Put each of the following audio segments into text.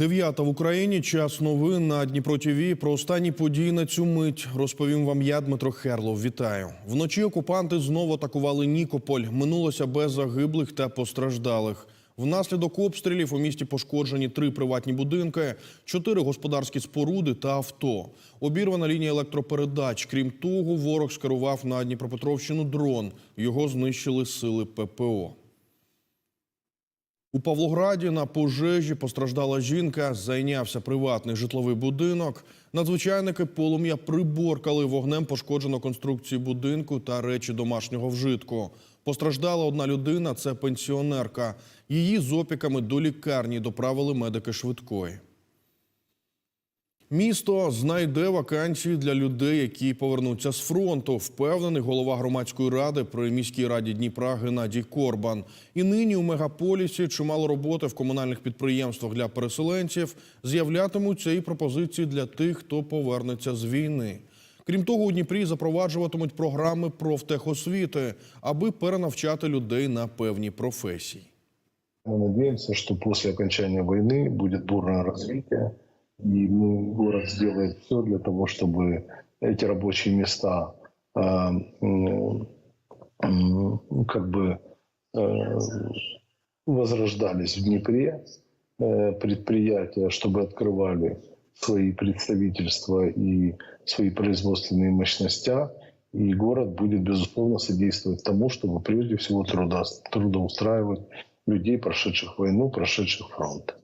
Дев'ята в Україні. Час новин на Дніпро ТВ. Про останні події на цю мить розповім вам я, Дмитро Херлов. Вітаю. Вночі окупанти знову атакували Нікополь. Минулося без загиблих та постраждалих. Внаслідок обстрілів у місті пошкоджені три приватні будинки, чотири господарські споруди та авто. Обірвана лінія електропередач. Крім того, ворог скерував на Дніпропетровщину дрон. Його знищили сили ППО. У Павлограді на пожежі постраждала жінка, зайнявся приватний житловий будинок. Надзвичайники полум'я приборкали вогнем пошкоджено конструкцію будинку та речі домашнього вжитку. Постраждала одна людина, це пенсіонерка. Її з опіками до лікарні доправили медики швидкої. Місто знайде вакансії для людей, які повернуться з фронту, впевнений голова громадської ради при міській раді Дніпра Геннадій Корбан. І нині у мегаполісі чимало роботи в комунальних підприємствах для переселенців. З'являтимуться і пропозиції для тих, хто повернеться з війни. Крім того, у Дніпрі запроваджуватимуть програми профтехосвіти, аби перенавчати людей на певні професії. Мы надеемся, что после окончания войны будет бурное развитие, и мы, город сделает все для того, чтобы эти рабочие места э, м, как бы э, возрождались в Днепре, э, предприятия, чтобы открывали свои представительства и свои производственные мощности, и город будет, безусловно, содействовать тому, чтобы прежде всего труда, трудоустраивать людей, прошедших войну, прошедших фронт.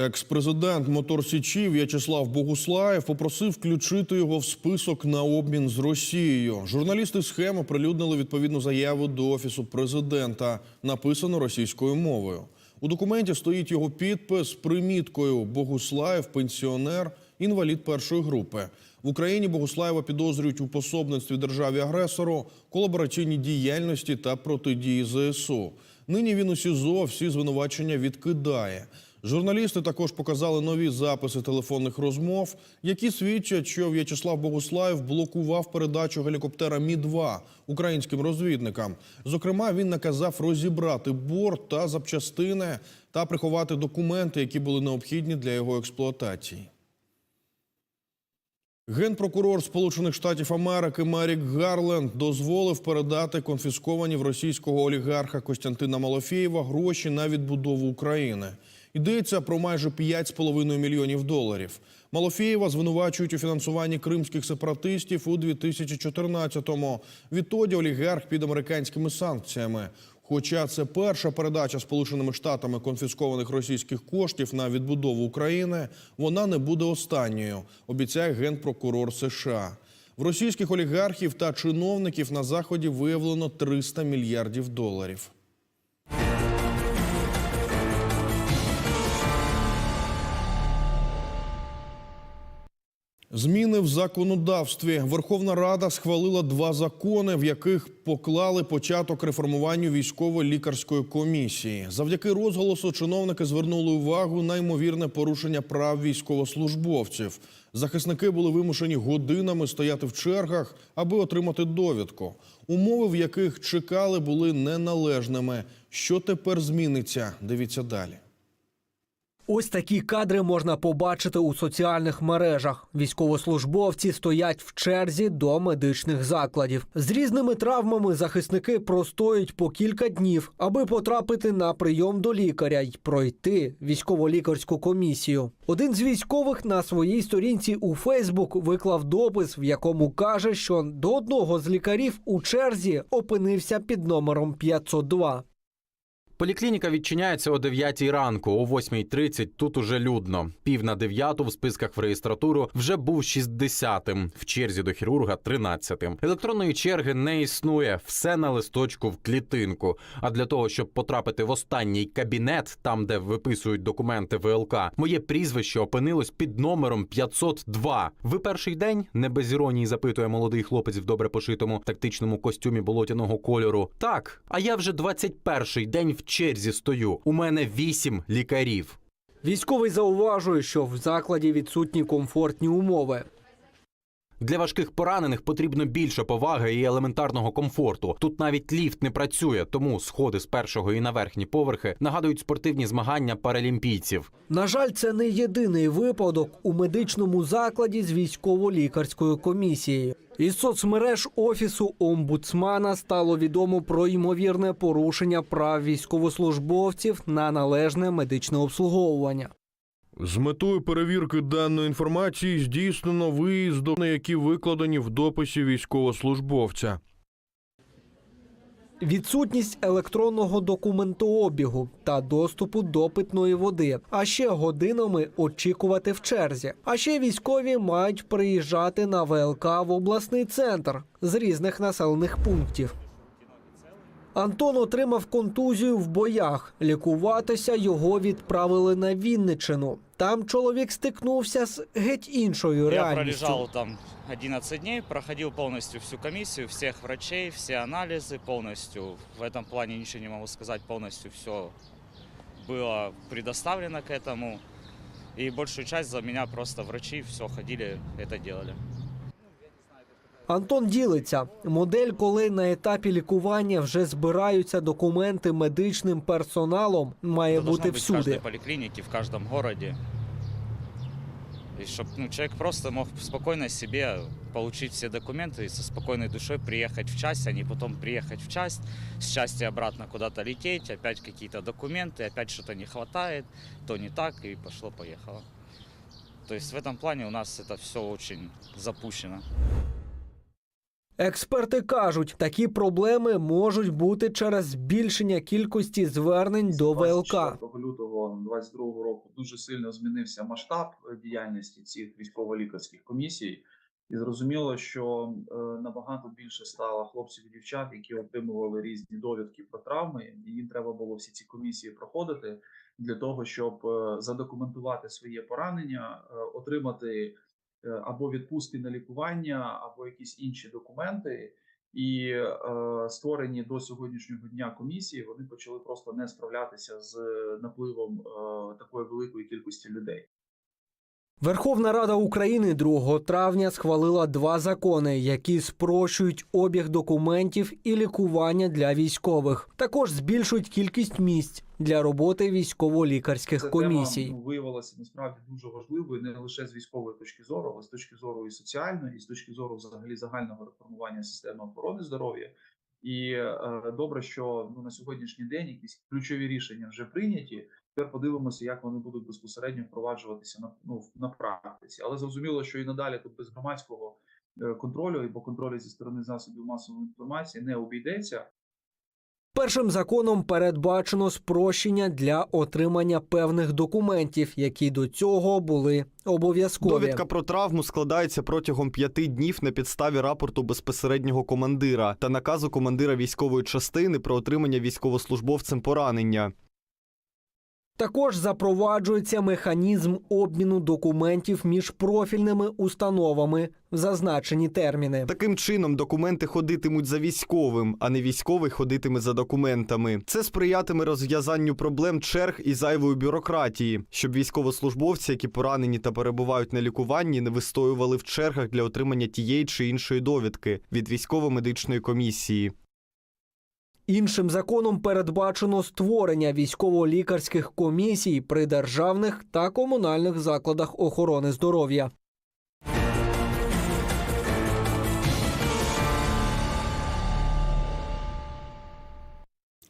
Екс-президент Мотор Січі В'ячеслав Богуслаєв попросив включити його в список на обмін з Росією. Журналісти схеми прилюднили відповідну заяву до офісу президента, написану російською мовою. У документі стоїть його підпис приміткою Богуслаєв, пенсіонер, інвалід першої групи. В Україні Богуслаєва підозрюють у пособництві державі агресору, колабораційній діяльності та протидії ЗСУ. Нині він у СІЗО всі звинувачення відкидає. Журналісти також показали нові записи телефонних розмов, які свідчать, що В'ячеслав Богуслаєв блокував передачу гелікоптера Мі-2 українським розвідникам. Зокрема, він наказав розібрати борт та запчастини та приховати документи, які були необхідні для його експлуатації. Генпрокурор Сполучених Штатів Америки Мерік Гарленд дозволив передати конфісковані в російського олігарха Костянтина Малофєєва гроші на відбудову України. Йдеться про майже 5,5 мільйонів доларів. Малофєєва звинувачують у фінансуванні кримських сепаратистів у 2014-му. Відтоді олігарх під американськими санкціями. Хоча це перша передача Сполученими Штатами конфіскованих російських коштів на відбудову України, вона не буде останньою, обіцяє генпрокурор США. В російських олігархів та чиновників на заході виявлено 300 мільярдів доларів. Зміни в законодавстві. Верховна Рада схвалила два закони, в яких поклали початок реформуванню військово-лікарської комісії. Завдяки розголосу чиновники звернули увагу на ймовірне порушення прав військовослужбовців. Захисники були вимушені годинами стояти в чергах, аби отримати довідку. Умови, в яких чекали, були неналежними. Що тепер зміниться? Дивіться далі. Ось такі кадри можна побачити у соціальних мережах. Військовослужбовці стоять в черзі до медичних закладів. З різними травмами захисники простоють по кілька днів, аби потрапити на прийом до лікаря й пройти військово-лікарську комісію. Один з військових на своїй сторінці у Фейсбук виклав допис, в якому каже, що до одного з лікарів у черзі опинився під номером 502. Поліклініка відчиняється о 9 ранку, о 8.30 тут уже людно. Пів на дев'яту в списках в реєстратуру вже був 60-тим, в черзі до хірурга 13-тим. Електронної черги не існує, все на листочку в клітинку. А для того, щоб потрапити в останній кабінет, там де виписують документи ВЛК, моє прізвище опинилось під номером 502. Ви перший день не без іронії запитує молодий хлопець в добре пошитому тактичному костюмі болотяного кольору. Так, а я вже 21-й день в черзі стою. У мене вісім лікарів. Військовий зауважує, що в закладі відсутні комфортні умови. Для важких поранених потрібно більше поваги і елементарного комфорту. Тут навіть ліфт не працює, тому сходи з першого і на верхні поверхи нагадують спортивні змагання паралімпійців. На жаль, це не єдиний випадок у медичному закладі з військово-лікарською комісією. Із соцмереж офісу омбудсмана стало відомо про ймовірне порушення прав військовослужбовців на належне медичне обслуговування. З метою перевірки даної інформації здійснено виїзд, на які викладені в дописі військовослужбовця. Відсутність електронного документообігу та доступу до питної води, а ще годинами очікувати в черзі. А ще військові мають приїжджати на ВЛК в обласний центр з різних населених пунктів. Антон отримав контузію в боях. Лікуватися його відправили на Вінничину. Там чоловік стикнувся з геть іншою Я реальністю. пролежал там 11 дней, проходил полностью всю комиссию, всех врачей, все анализы полностью. В этом плане ничего не могу сказать, полностью все было предоставлено к этому. И большую часть за меня просто врачи все ходили, это делали. Антон ділиться. Модель, коли на етапі лікування вже збираються документи медичним персоналом, має Это должно бути быть в каждой всюди. поликлинике, в каждом городе. И чтобы ну, человек просто мог спокойно себе получить все документы и со спокойной душой приехать в часть, а не потом приехать в часть, с части обратно куда-то лететь, опять какие-то документы, опять что-то не хватает, то не так, и пошло-поехало. То есть в этом плане у нас это все очень запущено. Експерти кажуть, такі проблеми можуть бути через збільшення кількості звернень до ВЛК. 24 лютого 2022 року дуже сильно змінився масштаб е, діяльності цих військово-лікарських комісій, і зрозуміло, що е, набагато більше стало хлопців і дівчат, які отримували різні довідки про травми, і їм треба було всі ці комісії проходити для того, щоб е, задокументувати своє поранення, отримати або відпустки на лікування, або якісь інші документи. І е, створені до сьогоднішнього дня комісії вони почали просто не справлятися з напливом е, такої великої кількості людей. Верховна Рада України 2 травня схвалила два закони, які спрощують обіг документів і лікування для військових. Також збільшують кількість місць для роботи військово-лікарських комісій. тема ну, виявилася насправді дуже важливою не лише з військової точки зору, але з точки зору і соціальної, і з точки зору взагалі загального реформування системи охорони здоров'я. І е, добре, що ну на сьогоднішній день якісь ключові рішення вже прийняті. Тепер подивимося, як вони будуть безпосередньо впроваджуватися на ну на практиці. Але зрозуміло, що і надалі тут без громадського е, контролю або контролю зі сторони засобів масової інформації не обійдеться. Першим законом передбачено спрощення для отримання певних документів, які до цього були обов'язкові. Довідка про травму складається протягом п'яти днів на підставі рапорту безпосереднього командира та наказу командира військової частини про отримання військовослужбовцем поранення. Також запроваджується механізм обміну документів між профільними установами в зазначені терміни. Таким чином, документи ходитимуть за військовим, а не військовий ходитиме за документами. Це сприятиме розв'язанню проблем черг і зайвої бюрократії, щоб військовослужбовці, які поранені та перебувають на лікуванні, не вистоювали в чергах для отримання тієї чи іншої довідки від військово-медичної комісії. Іншим законом передбачено створення військово-лікарських комісій при державних та комунальних закладах охорони здоров'я.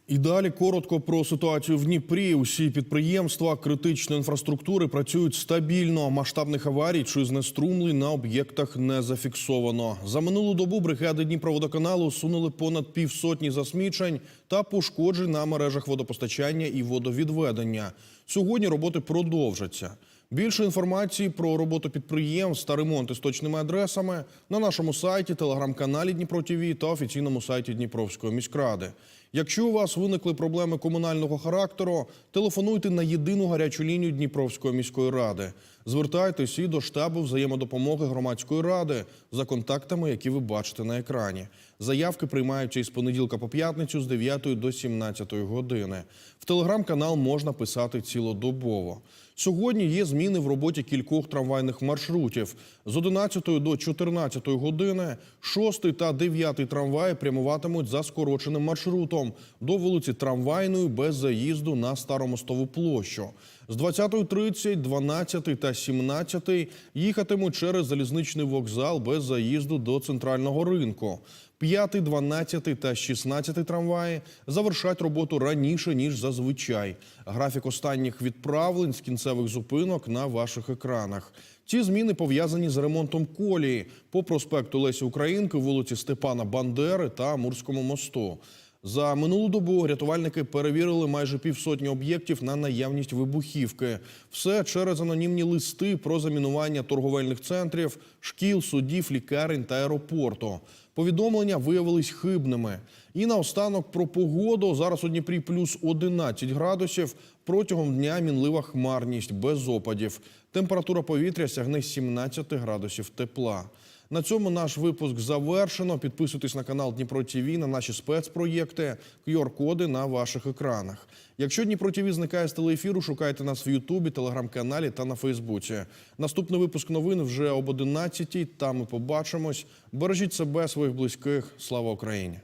І далі коротко про ситуацію в Дніпрі. Усі підприємства критичної інфраструктури працюють стабільно. Масштабних аварій чи знеструмлень на об'єктах не зафіксовано. За минулу добу бригади Дніпроводоканалу усунули понад півсотні засмічень та пошкоджень на мережах водопостачання і водовідведення. Сьогодні роботи продовжаться. Більше інформації про роботу підприємств та ремонти з точними адресами на нашому сайті, телеграм-каналі Дніпро ТВ та офіційному сайті Дніпровської міськради. Якщо у вас виникли проблеми комунального характеру, телефонуйте на єдину гарячу лінію Дніпровської міської ради. Звертайтесь і до штабу взаємодопомоги громадської ради за контактами, які ви бачите на екрані. Заявки приймаються із понеділка по п'ятницю з 9 до 17 години. В телеграм-канал можна писати цілодобово. Сьогодні є зміни в роботі кількох трамвайних маршрутів. З 11 до 14 години 6 та 9 трамваї прямуватимуть за скороченим маршрутом до вулиці Трамвайної без заїзду на Старомостову площу. З 20.30, 12 та 17 їхатимуть через залізничний вокзал без заїзду до центрального ринку. 5, 12 та 16 трамваї завершать роботу раніше, ніж зазвичай. Графік останніх відправлень з кінцевих зупинок на ваших екранах. Ці зміни пов'язані з ремонтом колії по проспекту Лесі Українки, вулиці Степана Бандери та Амурському мосту. За минулу добу рятувальники перевірили майже півсотні об'єктів на наявність вибухівки. Все через анонімні листи про замінування торговельних центрів, шкіл, судів, лікарень та аеропорту. Повідомлення виявились хибними. І наостанок про погоду. Зараз у Дніпрі плюс 11 градусів. Протягом дня мінлива хмарність без опадів. Температура повітря сягне 17 градусів тепла. На цьому наш випуск завершено. Підписуйтесь на канал Дніпро ТІВІ, на наші спецпроєкти, QR-коди на ваших екранах. Якщо Дніпро ТІВІ зникає з телеефіру, шукайте нас в Ютубі, телеграм-каналі та на Фейсбуці. Наступний випуск новин вже об 11 Там ми побачимось. Бережіть себе, своїх близьких. Слава Україні!